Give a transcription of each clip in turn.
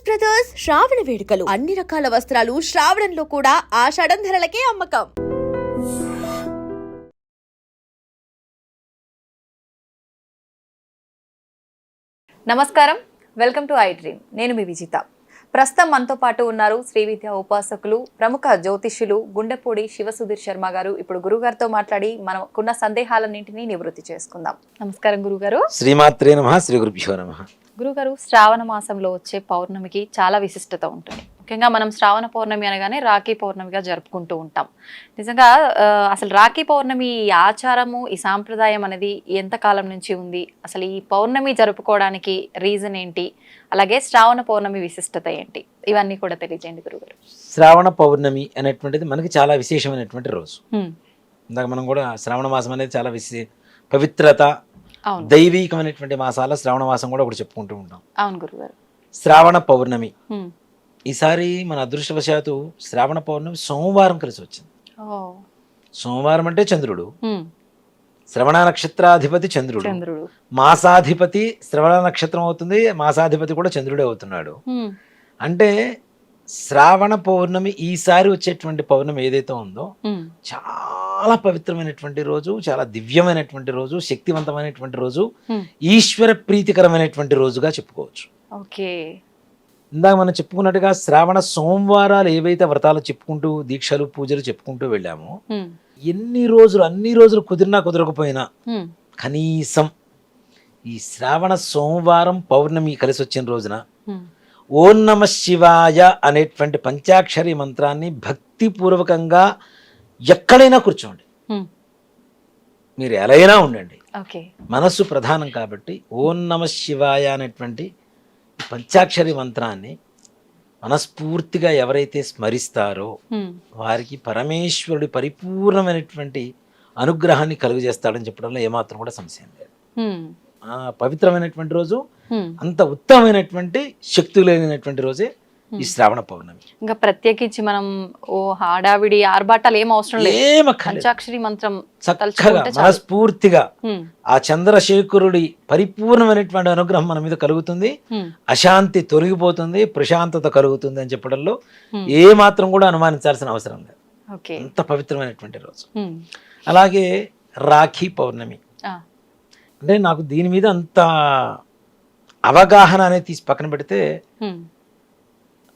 పోచస్ brothers శ్రావణ వేడుకలు. అన్ని రకాల వస్త్రాలు శ్రావణంలో కూడా ఆషాఢం ధరలకే అమ్మకం. నమస్కారం. వెల్కమ్ టు ఐ డ్రీమ్ నేను మీ విజిత. ప్రస్తుతం మనతో పాటు ఉన్నారు శ్రీ విద్యా ఉపాసకులు ప్రముఖ జ్యోతిష్యులు గుండెపూడి శివసుధీర్ శర్మ గారు. ఇప్పుడు గురుగారితో మాట్లాడి మనకున్న సందేహాలన్నింటినీ నివృత్తి చేసుకుందాం. నమస్కారం గురుగారు. శ్రీమాత్రే నమ శ్రీ గురుభ్యో నమ. గురుగారు శ్రావణ మాసంలో వచ్చే పౌర్ణమికి చాలా విశిష్టత ఉంటుంది. ముఖ్యంగా మనం శ్రావణ పౌర్ణమి అనగానే రాఖీ పౌర్ణమిగా జరుపుకుంటూ ఉంటాం. నిజంగా అసలు రాఖీ పౌర్ణమి ఈ ఆచారము ఈ సాంప్రదాయం అనేది ఎంత కాలం నుంచి ఉంది? అసలు ఈ పౌర్ణమి జరుపుకోవడానికి రీజన్ ఏంటి? అలాగే శ్రావణ పౌర్ణమి విశిష్టత ఏంటి? ఇవన్నీ కూడా తెలియజేయండి గురుగారు. శ్రావణ పౌర్ణమి అనేటువంటిది మనకి చాలా విశేషమైనటువంటి రోజు. ఇందాక మనం కూడా శ్రావణ మాసం అనేది చాలా విశే పవిత్రత దైవీకమైనటువంటి మాసాల శ్రావణ మాసం కూడా ఒకటి చెప్పుకుంటూ ఉంటాం. అవును గురుగారు. శ్రావణ పౌర్ణమి. ఈసారి మన అదృష్టవశాత్తు శ్రావణ పౌర్ణమి సోమవారం కలిసి వచ్చింది. సోమవారం అంటే చంద్రుడు. శ్రవణ నక్షత్రాధిపతి చంద్రుడు. మాసాధిపతి శ్రవణ నక్షత్రం అవుతుంది మాసాధిపతి కూడా చంద్రుడే అవుతున్నాడు. అంటే శ్రావణ పౌర్ణమి ఈసారి వచ్చేటువంటి పౌర్ణమి ఏదైతే ఉందో చాలా పవిత్రమైనటువంటి రోజు చాలా దివ్యమైనటువంటి రోజు శక్తివంతమైనటువంటి రోజు. ఈశ్వర ప్రీతికరమైనటువంటి రోజుగా చెప్పుకోవచ్చు. ఓకే. ఇందాక మనం చెప్పుకున్నట్టుగా శ్రావణ సోమవారాలు ఏవైతే వ్రతాలు చెప్పుకుంటూ దీక్షలు పూజలు చెప్పుకుంటూ వెళ్ళామో ఎన్ని రోజులు అన్ని రోజులు కుదిరినా కుదరకపోయినా కనీసం ఈ శ్రావణ సోమవారం పౌర్ణమి కలిసి వచ్చిన రోజున ఓం నమ శివాయ అనేటువంటి పంచాక్షరి మంత్రాన్ని భక్తిపూర్వకంగా ఎక్కడైనా కూర్చోండి. మీరు ఎలా అయినా ఉండండి. మనస్సు ప్రధానం కాబట్టి ఓం నమ శివాయ అనేటువంటి పంచాక్షరి మంత్రాన్ని మనస్ఫూర్తిగా ఎవరైతే స్మరిస్తారో వారికి పరమేశ్వరుడి పరిపూర్ణమైనటువంటి అనుగ్రహాన్ని కలుగజేస్తాడని చెప్పడంలో ఏమాత్రం కూడా సంశయం లేదు. ఆ పవిత్రమైనటువంటి రోజు. అంత ఉత్తమమైనటువంటి శక్తులైనటువంటి రోజే ఈ శ్రావణ పౌర్ణమి. ఇంకా ప్రత్యేకించి మనం ఓ హడావిడి ఆర్భాటాలు ఏం అవసరం లేదు. పంచాక్షరి మంత్రం చక్కగా. మనస్ఫూర్తిగా ఆ చంద్రశేఖరుడి పరిపూర్ణమైనటువంటి అనుగ్రహం మన మీద కలుగుతుంది. అశాంతి తొలగిపోతుంది ప్రశాంతత కలుగుతుంది అని చెప్పడంలో. ఏ మాత్రం కూడా అనుమానించాల్సిన అవసరం లేదు. అంత పవిత్రమైనటువంటి రోజు. అలాగే రాఖీ పౌర్ణమి. అంటే నాకు దీని మీద అంత అవగాహన అనేది తీసి పక్కన పెడితే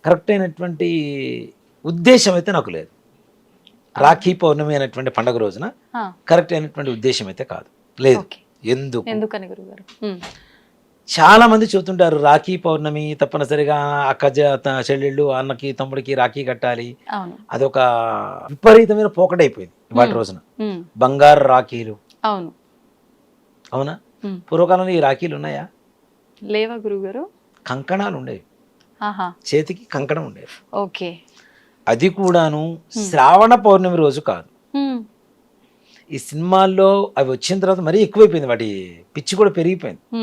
కరెక్ట్ అయినటువంటి ఉద్దేశం అయితే నాకు లేదు. రాఖీ పౌర్ణమి అనేటువంటి పండగ రోజున కరెక్ట్ అయినటువంటి ఉద్దేశం అయితే కాదు. లేదు. ఎందుకు? ఎందుకని గురుగారు? చాలా మంది చెబుతుంటారు రాఖీ పౌర్ణమి తప్పనిసరిగా అక్క చెల్లెళ్ళు అన్నకి తమ్ముడికి రాఖీ కట్టాలి. అదొక విపరీతమైన పోకడైపోయింది వాటి. రోజున. బంగారు రాఖీలు. అవును. అవునా. పూర్వకాలంలో ఈ రాఖీలు ఉన్నాయా? లేవా గురుగారు? కంకణాలు ఉండేవి. చేతికి కంకణం ఉండేది. ఓకే. అది కూడాను శ్రావణ పౌర్ణమి రోజు కాదు. ఈ సినిమాల్లో అవి వచ్చిన తర్వాత మరీ ఎక్కువైపోయింది. వాటి పిచ్చి కూడా పెరిగిపోయింది.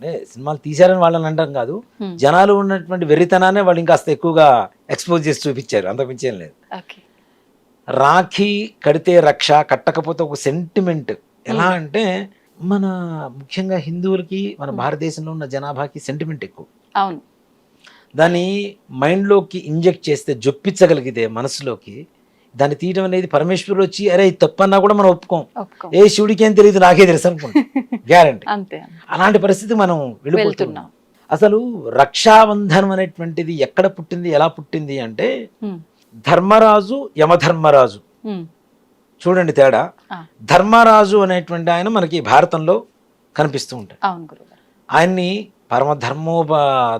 అంటే సినిమాలు తీశారని వాళ్ళని అంటాం కాదు. జనాలు ఉన్నటువంటి వెర్రితనాన్ని వాళ్ళు ఇంకాస్త ఎక్కువగా ఎక్స్పోజ్ చేసి చూపించారు. అంత మించేం లేదు. రాఖీ కడితే రక్ష కట్టకపోతే ఒక సెంటిమెంట్ ఎలా అంటే మన ముఖ్యంగా హిందువులకి మన భారతదేశంలో ఉన్న జనాభాకి సెంటిమెంట్ ఎక్కువ. అవును. దాన్ని మైండ్లోకి ఇంజెక్ట్ చేస్తే జొప్పించగలిగితే మనసులోకి దాన్ని తీయడం అనేది పరమేశ్వరుడు వచ్చి అరే తప్పన్నా కూడా మనం ఒప్పుకోం. ఏ శివుడికి ఏం తెలియదు నాకే తెలుసు అనుకుంటాం గ్యారంటీ అంతే అలాంటి పరిస్థితి మనం వెళ్ళిపోతున్నాం. అసలు రక్షాబంధనం అనేటువంటిది ఎక్కడ పుట్టింది ఎలా పుట్టింది అంటే ధర్మరాజు యమధర్మరాజు. చూడండి తేడా. ధర్మరాజు అనేటువంటి ఆయన మనకి భారతంలో కనిపిస్తూ ఉంటాడు. ఆయన్ని పరమ ధర్మోప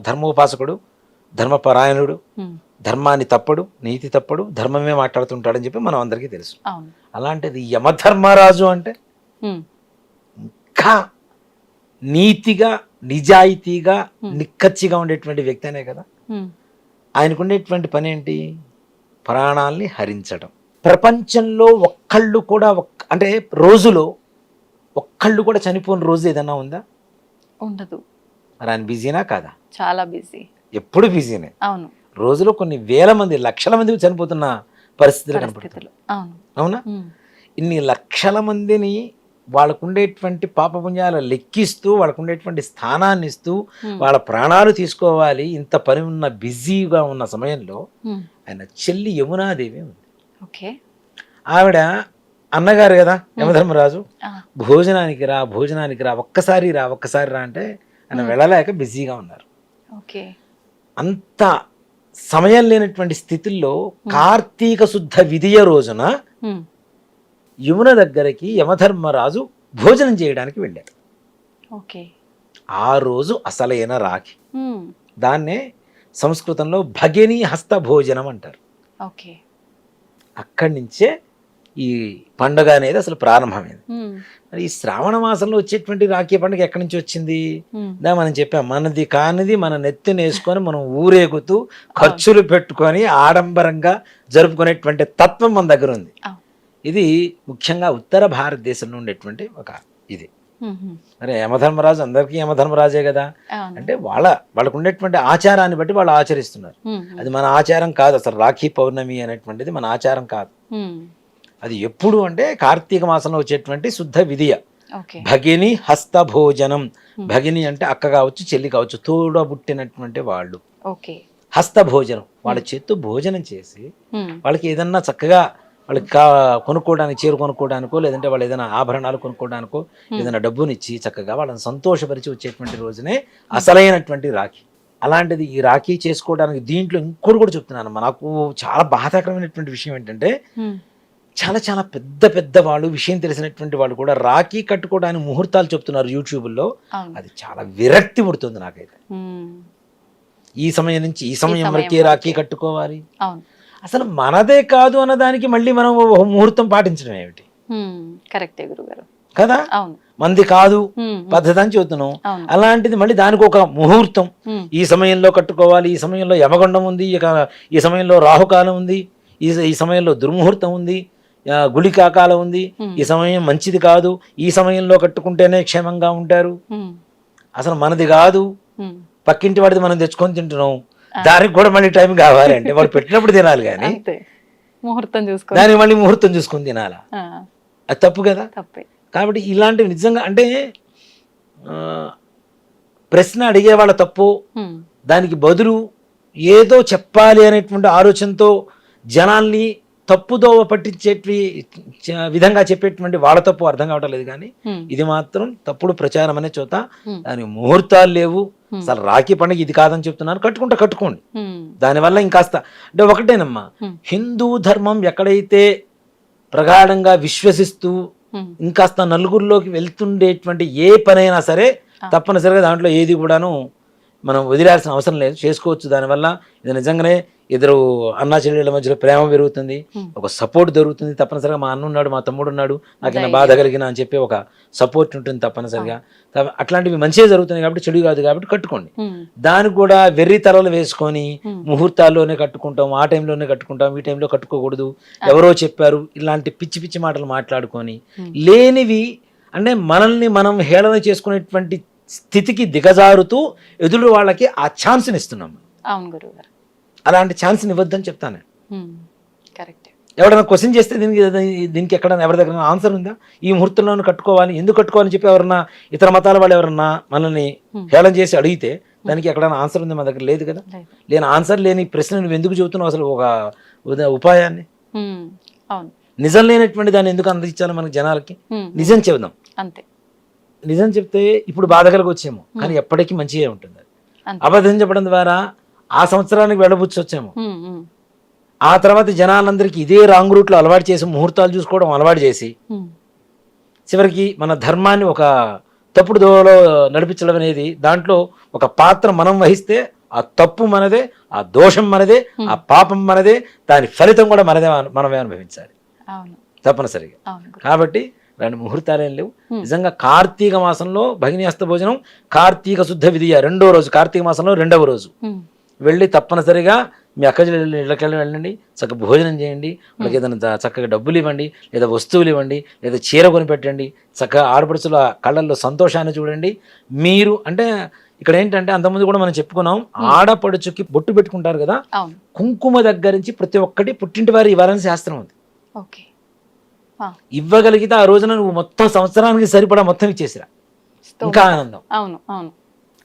ధర్మోపాసకుడు ధర్మపరాయణుడు ధర్మాన్ని తప్పడు నీతి తప్పడు ధర్మమే మాట్లాడుతుంటాడని చెప్పి మనం అందరికీ తెలుసు. అలాంటిది యమధర్మరాజు అంటే ఇంకా నీతిగా నిజాయితీగా నిక్కచ్చిగా ఉండేటువంటి వ్యక్తి అనే కదా. ఆయనకు ఉండేటువంటి పని ఏంటి ప్రాణాల్ని హరించడం. ప్రపంచంలో ఒక్కళ్ళు కూడా అంటే రోజులో ఒక్కళ్ళు కూడా చనిపోయిన రోజు ఏదన్నా ఉందా? ఉండదు. మరి ఆయన బిజీనా కాదా? చాలా బిజీ. ఎప్పుడు బిజీనే. అవును. రోజులో కొన్ని వేల మంది లక్షల మంది చనిపోతున్న పరిస్థితులు కనపడుతుంది అవును. ఇన్ని లక్షల మందిని వాళ్ళకు ఉండేటువంటి పాపపుణ్యాలు లెక్కిస్తూ వాళ్ళకు ఉండేటువంటి స్థానాన్ని ఇస్తూ. వాళ్ళ ప్రాణాలు తీసుకోవాలి ఇంత పని ఉన్న బిజీగా ఉన్న సమయంలో ఆయన చెల్లి యమునాదేవి ఉంది. ఓకే. ఆవిడ అన్నగారు కదా యమధర్మరాజు. భోజనానికి రా భోజనానికి రా ఒక్కసారి రా ఒక్కసారి రా అంటే ఆయన వెళ్ళలేక బిజీగా ఉన్నారు. ఓకే. అంత సమయం లేనటువంటి స్థితిలో కార్తీక శుద్ధ విధియ రోజున యమున దగ్గరికి యమధర్మరాజు భోజనం చేయడానికి వెళ్ళాడు ఓకే. ఆ రోజు అసలైన రాఖీ. దాన్నే సంస్కృతంలో భగిని హస్త భోజనం అంటారు. ఓకే. అక్కడి నుంచే ఈ పండుగ అనేది అసలు ప్రారంభమైంది. మరి ఈ శ్రావణ మాసంలో వచ్చేటువంటి రాఖీ పండుగ ఎక్కడి నుంచి వచ్చింది? దా మనం చెప్పాం మనది కానిది మన నెత్తిన వేసుకొని మనం ఊరేగుతూ ఖర్చులు పెట్టుకొని ఆడంబరంగా జరుపుకునేటువంటి తత్వం మన దగ్గర ఉంది. ఇది ముఖ్యంగా ఉత్తర భారతదేశంలో ఉండేటువంటి ఒక ఇది. మరి యమధర్మరాజు అందరికీ యమధర్మరాజే కదా. అంటే వాళ్ళ వాళ్ళకు ఉండేటువంటి ఆచారాన్ని బట్టి వాళ్ళు ఆచరిస్తున్నారు. అది మన ఆచారం కాదు అసలు రాఖీ పౌర్ణమి అనేటువంటిది మన ఆచారం కాదు. అది ఎప్పుడు అంటే కార్తీక మాసంలో వచ్చేటువంటి శుద్ధ విధియ. భగిని హస్త భోజనం భగిని అంటే అక్క కావచ్చు చెల్లి కావచ్చు తోడబుట్టినటువంటి వాళ్ళు. హస్త భోజనం వాళ్ళ చేత్తో భోజనం చేసి వాళ్ళకి ఏదన్నా చక్కగా వాళ్ళకి కా కొనుక్కోవడానికి చీర కొనుక్కోవడానికో లేదంటే వాళ్ళు ఏదైనా ఆభరణాలు కొనుక్కోవడానికో ఏదైనా డబ్బునిచ్చి చక్కగా వాళ్ళని సంతోషపరిచి వచ్చేటువంటి రోజునే అసలైనటువంటి రాఖీ. అలాంటిది ఈ రాఖీ చేసుకోవడానికి దీంట్లో ఇంకోటి కూడా చెప్తున్నాను నాకు చాలా బాధాకరమైనటువంటి విషయం ఏంటంటే చాలా చాలా పెద్ద పెద్ద వాళ్ళు విషయం తెలిసినటువంటి వాళ్ళు కూడా రాఖీ కట్టుకోవడానికి ముహూర్తాలు చెప్తున్నారు యూట్యూబ్లో. అది చాలా విరక్తి పుడుతుంది నాకైతే. ఈ సమయం నుంచి ఈ సమయం వరకే రాఖీ కట్టుకోవాలి. అసలు మనదే కాదు అన్నదానికి మళ్ళీ మనం ముహూర్తం పాటించడం ఏమిటి? కరెక్టే గురుగారు. కదా? మంది కాదు. పద్ధతి అని చెబుతున్నాం. అలాంటిది మళ్ళీ దానికి ఒక ముహూర్తం. ఈ సమయంలో కట్టుకోవాలి ఈ సమయంలో యమగండం ఉంది ఈ సమయంలో రాహుకాలం ఉంది ఈ ఈ సమయంలో దుర్ముహూర్తం ఉంది. గుళికాకాలం ఉంది. Hmm. ఈ సమయం మంచిది కాదు. ఈ సమయంలో కట్టుకుంటేనే క్షేమంగా ఉంటారు. అసలు మనది కాదు. పక్కింటి వాడిది మనం తెచ్చుకొని తింటున్నాం. దానికి కూడా మళ్ళీ టైం కావాలి అంటే వాడు పెట్టినప్పుడు తినాలి కానీ ముహూర్తం చూసుకో దానికి మళ్ళీ ముహూర్తం చూసుకొని తినాలా? అది తప్పు కదా? కాబట్టి ఇలాంటివి నిజంగా అంటే ప్రశ్న అడిగే వాళ్ళ తప్పు. దానికి బదులు ఏదో చెప్పాలి అనేటువంటి ఆలోచనతో జనాల్ని తప్పుదోవ పట్టించేటి విధంగా చెప్పేటువంటి వాళ్ళ తప్పు అర్థం కావటం లేదు కానీ ఇది మాత్రం తప్పుడు ప్రచారం అనే చోట Hmm. దానికి ముహూర్తాలు లేవు. అసలు రాఖీ పండుగ ఇది కాదని చెప్తున్నారు. కట్టుకుంటే కట్టుకోండి. దానివల్ల ఇంకాస్త అంటే ఒకటేనమ్మా. హిందూ ధర్మం ఎక్కడైతే ప్రగాఢంగా విశ్వసిస్తూ ఇంకాస్త నలుగురిలోకి వెళ్తుండేటువంటి ఏ పనైనా సరే తప్పనిసరిగా దాంట్లో ఏది కూడాను మనం వదిలేయాల్సిన అవసరం లేదు. చేసుకోవచ్చు. దానివల్ల ఇది నిజంగానే ఇద్దరు అన్నా చెల్లెళ్ళ మధ్యలో ప్రేమ పెరుగుతుంది. ఒక సపోర్ట్ దొరుకుతుంది తప్పనిసరిగా. మా అన్న ఉన్నాడు మా తమ్ముడు ఉన్నాడు. ధైర్యం. బాధ కలిగిన అని చెప్పి ఒక సపోర్ట్ ఉంటుంది తప్పనిసరిగా. అట్లాంటివి మంచిగా జరుగుతున్నాయి కాబట్టి చెడు కాదు కాబట్టి కట్టుకోండి. దానికి కూడా వెర్రి తలలు వేసుకొని. ముహూర్తాల్లోనే కట్టుకుంటాం ఆ టైంలోనే కట్టుకుంటాం ఈ టైంలో కట్టుకోకూడదు. ఎవరో చెప్పారు ఇలాంటి పిచ్చి పిచ్చి మాటలు మాట్లాడుకొని. లేనివి అంటే మనల్ని మనం హేళన చేసుకునేటువంటి స్థితికి దిగజారుతూ ఎదురు వాళ్ళకి ఆ ఛాన్స్ని ఇస్తున్నాం. అవును గురుగారు అలాంటి ఛాన్స్ని ఇవ్వద్దని చెప్తాను కరెక్టే. ఎవరైనా క్వశ్చన్ చేస్తే దీనికి దీనికి ఎక్కడైనా ఎవరి దగ్గర ఆన్సర్ ఉందా? ఈ ముహూర్తంలోనే కట్టుకోవాలి ఎందుకు కట్టుకోవాలని చెప్పి ఎవరన్నా ఇతర మతాల వాళ్ళు ఎవరన్నా మనల్ని. హేళన చేసి అడిగితే దానికి ఎక్కడైనా ఆన్సర్ ఉంది మన దగ్గర? లేదు కదా. లేని ఆన్సర్ లేని ప్రశ్న నువ్వు ఎందుకు చెబుతున్నావు అసలు ఒక ఉపాయాన్ని? నిజం లేనటువంటి దాన్ని ఎందుకు అందించాలి మనకి జనాలకి? నిజం చెబుదాం. అంతే. నిజం చెప్తే ఇప్పుడు బాధ కలిగొచ్చేమో కానీ ఎప్పటికీ మంచిగా ఉంటుంది. అబద్ధం చెప్పడం ద్వారా ఆ సంవత్సరానికి వెళ్ళబుచ్చొచ్చేమో ఉమ్, ఉమ్, ఆ తర్వాత జనాలందరికీ ఇదే రాంగ్ రూట్లో అలవాటు చేసి ముహూర్తాలు చూసుకోవడం అలవాటు చేసి చివరికి మన ధర్మాన్ని ఒక తప్పుడు దోవలో నడిపించడం అనేది దాంట్లో ఒక పాత్ర మనం వహిస్తే ఆ తప్పు మనదే ఆ దోషం మనదే ఆ పాపం మనదే దాని ఫలితం కూడా మనదే మనమే అనుభవించాలి. తప్పనిసరిగా. కాబట్టి రెండు ముహూర్తాలు ఏం లేవు. నిజంగా కార్తీక మాసంలో భగిని హస్త భోజనం కార్తీక శుద్ధ విధియ రెండో రోజు కార్తీక మాసంలో రెండవ రోజు. వెళ్ళి తప్పనిసరిగా మీ అక్క చెల్లెళ్ళ ఇళ్ళకి వెళ్ళండి చక్కగా భోజనం చేయండి వాళ్ళకి ఏదైనా చక్కగా డబ్బులు ఇవ్వండి లేదా వస్తువులు ఇవ్వండి లేదా చీర కొనిపెట్టండి చక్కగా ఆడపడుచుల కళ్ళల్లో సంతోషాన్ని చూడండి. మీరు అంటే ఇక్కడ ఏంటంటే అంతకుముందు కూడా మనం చెప్పుకున్నాం ఆడపడుచుకి బొట్టు పెట్టుకుంటారు కదా కుంకుమ దగ్గర నుంచి ప్రతి ఒక్కటి పుట్టింటి వారు ఇవ్వాలని శాస్త్రం ఉంది ఓకే. ఇవ్వగలిగితే ఆ రోజున నువ్వు మొత్తం సంవత్సరానికి సరిపడా మొత్తం ఇచ్చేసిరా. ఇంకా ఆనందం. అవును అవును.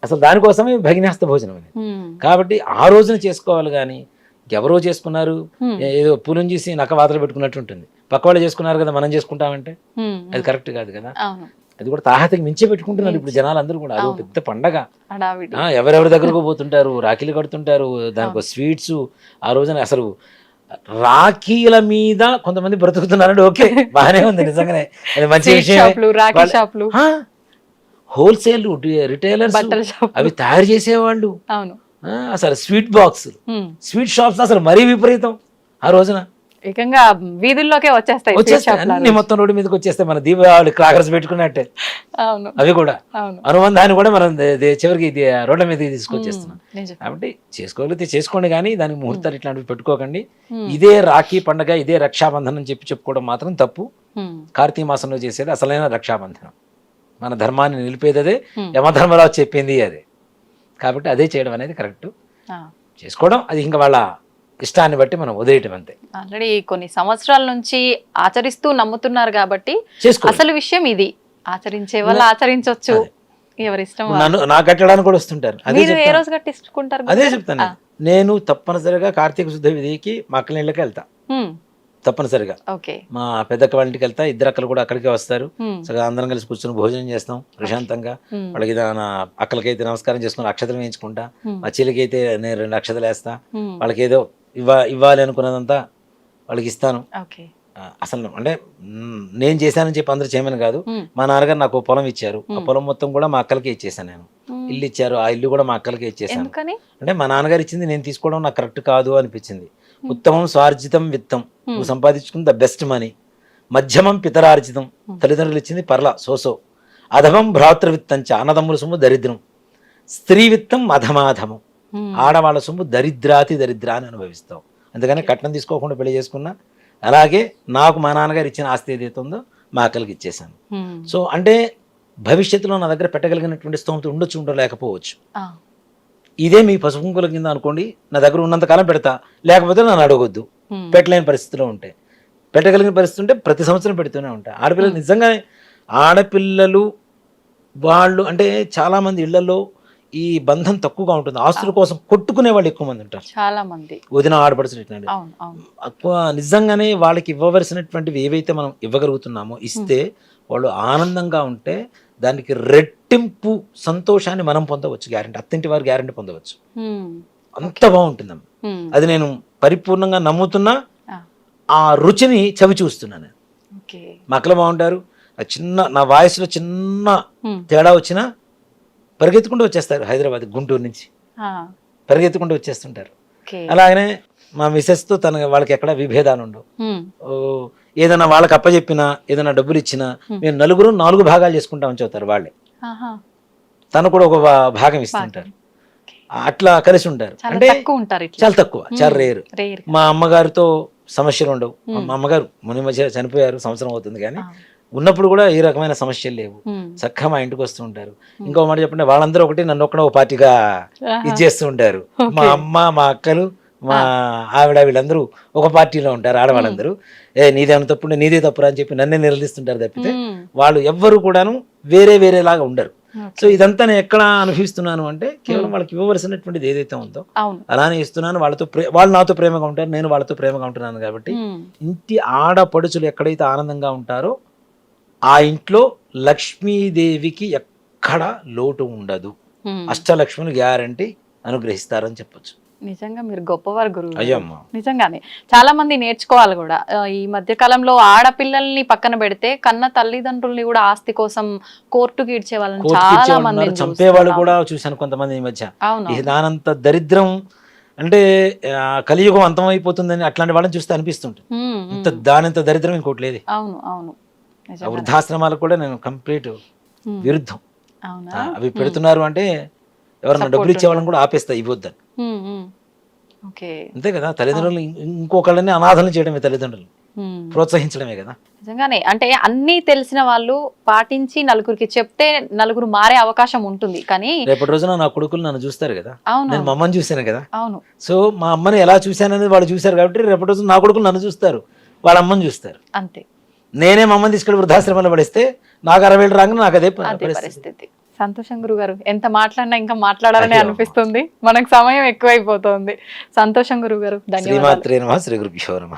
అసలు దానికోసమే భగినాస్త భోజనం అనేది కాబట్టి ఆ రోజున చేసుకోవాలి కానీ ఎవరో చేసుకున్నారు ఏదో పూలం చేసి నక్క వాతలు పెట్టుకున్నట్టు ఉంటుంది. పక్క వాళ్ళు చేసుకున్నారు కదా మనం చేసుకుంటామంటే? అది కరెక్ట్ కాదు కదా? అది కూడా తాహతకి మించి పెట్టుకుంటున్నారు ఇప్పుడు జనాలు అందరూ కూడా. అది పెద్ద పండగ. ఎవరెవరి దగ్గరకు పోతుంటారు రాఖీలు కడుతుంటారు దానికి స్వీట్స్ ఆ రోజున అసలు రాఖీల మీద కొంతమంది బ్రతుకుతున్నారంటే ఓకే బాగానే ఉంది నిజంగానే. అది మంచి విషయం షాపులు రాఖీ షాపులు. హోల్సేల్ రిటైలర్స్ షాప్ అవి తయారు చేసేవాళ్ళు. అసలు స్వీట్ బాక్స్ స్వీట్ షాప్స్ అసలు మరీ విపరీతం ఆ రోజున. ఏకంగా వీధుల్లోకే వచ్చేస్తాయి వచ్చేస్తాయి. మొత్తం రోడ్డు మీదకి వచ్చేస్తాయి. మన దీపావళి క్రాకర్స్ పెట్టుకున్నట్టే. అవును. అవి కూడా. అవును. అనుబంధాన్ని కూడా మనం చివరికి రోడ్ల మీదకి తీసుకొచ్చేస్తున్నాం. కాబట్టి చేసుకోగలిగితే చేసుకోండి కానీ దానికి ముహూర్తాలు ఇట్లాంటివి పెట్టుకోకండి. ఇదే రాఖీ పండగ ఇదే రక్షాబంధనం అని చెప్పి చెప్పుకోవడం మాత్రం తప్పు. కార్తీక మాసంలో చేసేది అసలైన రక్షాబంధనం. మన ధర్మాన్ని నిలిపేది అదే. యమధర్మరావు చెప్పింది అదే. కాబట్టి అదే చేయడం అనేది కరెక్ట్. చేసుకోవడం అది ఇంకా వాళ్ళ ఇష్టాన్ని బట్టి మనం వదిలేయటం అంతే. ఆల్రెడీ కొన్ని సంవత్సరాల నుంచి ఆచరిస్తూ నమ్ముతున్నారు కాబట్టి అసలు విషయం ఇది. ఆచరించే వాళ్ళు ఆచరించవచ్చు ఎవరి ఇష్టం వాళ్ళు. నన్ను నా కట్టడానికి కూడా వస్తుంటారు. ఏ రోజు కట్టించుకుంటారు అదే? చెప్తాను నేను. తప్పనిసరిగా కార్తీక శుద్ధ విధికి మా అక్కల ఇళ్ళకి వెళ్తా. తప్పనిసరిగా. మా పెద్దక్క వాళ్ళ ఇంటికి వెళ్తా. ఇద్దరు అక్కలు కూడా అక్కడికే వస్తారు. చక్కగా అందరం కలిసి కూర్చొని భోజనం చేస్తాం ప్రశాంతంగా. వాళ్ళకి నా అక్కలకైతే నమస్కారం చేసుకుని అక్షతలు వేయించుకుంటా. మా చెల్లికి అయితే నేను రెండు అక్షతలు వేస్తా. వాళ్ళకి ఏదో ఇవ్వ ఇవ్వాలి అనుకున్నదంతా వాళ్ళకి ఇస్తాను. అసలు అంటే నేను చేశానని చెప్పి అందరూ చేయమని కాదు. మా. నాన్నగారు నాకు పొలం ఇచ్చారు. ఆ పొలం మొత్తం కూడా మా అక్కలకే ఇచ్చేసాను నేను. ఇల్లు ఇచ్చారు ఆ ఇల్లు కూడా మా అక్కలకే ఇచ్చేసాను అంటే మా నాన్నగారు ఇచ్చింది నేను తీసుకోవడం నాకు కరెక్ట్ కాదు అనిపించింది. ఉత్తమం స్వార్జితం విత్తం. నువ్వు సంపాదించుకుని ద బెస్ట్ మనీ. మధ్యమం పితరార్జితం. తల్లిదండ్రులు ఇచ్చింది పర్ల సోసో. అధమం భ్రాతృవిత్తం చ అన్నదమ్ముల సొమ్ము దరిద్రం. స్త్రీ విత్తం అధమాధమం. ఆడవాళ్ళ సొమ్ము దరిద్రాతి దరిద్రాన్ని అనుభవిస్తాం. అందుకని కట్నం తీసుకోకుండా పెళ్ళి చేసుకున్నా అలాగే నాకు మా నాన్నగారు ఇచ్చిన ఆస్తి ఏదైతే ఉందో మా అక్కలకి ఇచ్చేసాను సో అంటే భవిష్యత్తులో నా దగ్గర పెట్టగలిగినటువంటి స్తోమత ఉండొచ్చు ఉండలేకపోవచ్చు. ఇదే మీ పసుపు కుంకుల కింద అనుకోండి నా దగ్గర ఉన్నంతకాలం పెడతా లేకపోతే నన్ను అడగొద్దు. పెట్టలేని పరిస్థితిలో ఉంటే. పెట్టగలిగిన పరిస్థితి ఉంటే ప్రతి సంవత్సరం పెడుతూనే ఉంటాయి ఆడపిల్లలు నిజంగానే ఆడపిల్లలు వాళ్ళు అంటే చాలామంది ఇళ్ళలో ఈ బంధం తక్కువగా ఉంటుంది. ఆస్తుల కోసం కొట్టుకునే వాళ్ళు ఎక్కువ మంది ఉంటారు. చాలా మంది. వదిన ఎక్కువ నిజంగానే వాళ్ళకి ఇవ్వవలసినటువంటివి ఏవైతే మనం ఇవ్వగలుగుతున్నామో ఇస్తే వాళ్ళు ఆనందంగా ఉంటే దానికి రెట్టింపు సంతోషాన్ని మనం పొందవచ్చు. గ్యారెంటీ. అత్తింటి వారు గ్యారెంటీ పొందవచ్చు. అంత బాగుంటుందమ్మ. ఉమ్, అది నేను పరిపూర్ణంగా నమ్ముతున్నా. ఆ, రుచిని చవి చూస్తున్నాను ఓకే. మా అక్కలు బాగుంటారు. ఆ చిన్న నా వాయిస్లో చిన్న తేడా వచ్చినా పరిగెత్తుకుంటూ వచ్చేస్తారు హైదరాబాద్ గుంటూరు నుంచి. పరిగెత్తుకుంటూ వచ్చేస్తుంటారు. అలాగనే మా మిస్సెస్తో తన వాళ్ళకి ఎక్కడ విభేదాలు ఉండవు. ఏదైనా వాళ్ళకి అప్పచెప్పినా ఏదైనా డబ్బులు ఇచ్చినా మేము నలుగురు నాలుగు భాగాలు చేసుకుంటామని చెబుతారు వాళ్ళే. తను కూడా ఒక భాగం ఇస్తుంటారు. అట్లా కలిసి ఉంటారు. అంటే చాలా తక్కువ చాలా రేరు. రేర్ మా అమ్మగారితో సమస్యలు ఉండవు. మా అమ్మగారు ముని మధ్య చనిపోయారు సంవత్సరం అవుతుంది కానీ ఉన్నప్పుడు కూడా ఏ రకమైన సమస్యలు లేవు. చక్కగా మా ఇంటికి వస్తూ ఉంటారు. ఇంకో మాట చెప్పండి వాళ్ళందరూ ఒకటి నన్ను ఒక్కడ ఒక పార్టీగా ఇది చేస్తూ ఉంటారు. మా అమ్మ మా అక్కలు మా ఆవిడ వీళ్ళందరూ ఒక పార్టీలో ఉంటారు ఆడవాళ్ళందరూ. ఏ నీదేమైనా తప్పుడు నీదే తప్పురా అని చెప్పి నన్నే నిలదీస్తుంటారు తప్పితే వాళ్ళు ఎవ్వరు కూడాను వేరే వేరేలాగా ఉండరు. సో ఇదంతా నేను ఎక్కడ అనుభవిస్తున్నాను అంటే కేవలం వాళ్ళకి ఇవ్వవలసినటువంటిది ఏదైతే ఉందో అలానే ఇస్తున్నాను. వాళ్ళతో ప్రే వాళ్ళు నాతో ప్రేమగా ఉంటారు నేను వాళ్ళతో ప్రేమగా ఉంటున్నాను కాబట్టి ఇంటి ఆడపడుచులు ఎక్కడైతే ఆనందంగా ఉంటారో ఆ ఇంట్లో లక్ష్మీదేవికి ఎక్కడ లోటు ఉండదు. ఉమ్. అష్టలక్ష్ములు గ్యారంటీ అనుగ్రహిస్తారని చెప్పొచ్చు. నిజంగా మీరు గొప్పవారు గురువు అయ్యమ్మ. నిజంగానే. చాలా మంది నేర్చుకోవాలి కూడా. ఈ మధ్య కాలంలో ఆడపిల్లల్ని పక్కన పెడితే కన్న తల్లిదండ్రుల్ని కూడా ఆస్తి కోసం కోర్టుకి ఇడ్చే వాళ్ళని చాలా మంది చంపేవాళ్ళు కూడా చూశాను కొంతమంది ఈ మధ్య. దానంత దరిద్రం అంటే కలియుగం అంతమైపోతుందని అట్లాంటి వాళ్ళని చూస్తే అనిపిస్తుంటుంది. ఉమ్. ఇంత దానంత దరిద్రం ఇంకోటి లేదు. అవును అవును. వృద్ధాశ్రమాలకు కూడా నేను కంప్లీట్ విరుద్ధం. అవి పెడుతున్నారు అంటే ఎవరన్నా డబ్బులు ఇచ్చే వాళ్ళని కూడా ఆపేస్తా ఇవ్వద్దని. అంతే కదా తల్లిదండ్రులు ఇంకొకళ్ళని అనాథలు చేయడమే తల్లిదండ్రులు. ప్రోత్సహించడమే కదా. నిజంగానే అంటే అన్నీ తెలిసిన వాళ్ళు పాటించి నలుగురికి చెప్తే నలుగురు మారే అవకాశం ఉంటుంది కానీ రేపటి రోజున నా కొడుకులు నన్ను చూస్తారు కదా. నేను మా అమ్మని చూశాను కదా. అవును. సో మా అమ్మని ఎలా చూశాననేది వాళ్ళు చూశారు కాబట్టి రేపటి రోజున నా కొడుకులు నన్ను చూస్తారు వాళ్ళ అమ్మని చూస్తారు. అంతే. నేనే మా అమ్మని తీసుకెళ్ళి వృద్ధాశ్రమంలో పడిస్తే నాకు అరవై ఏళ్ళు రాగానే నాకు అదే పరిస్థితి. సంతోషం గురుగారు ఎంత మాట్లాడినా ఇంకా మాట్లాడాలని. అనిపిస్తుంది. మనకు సమయం ఎక్కువైపోతుంది. సంతోషం గురుగారు ధన్యవాదాలు. శ్రీ నమ.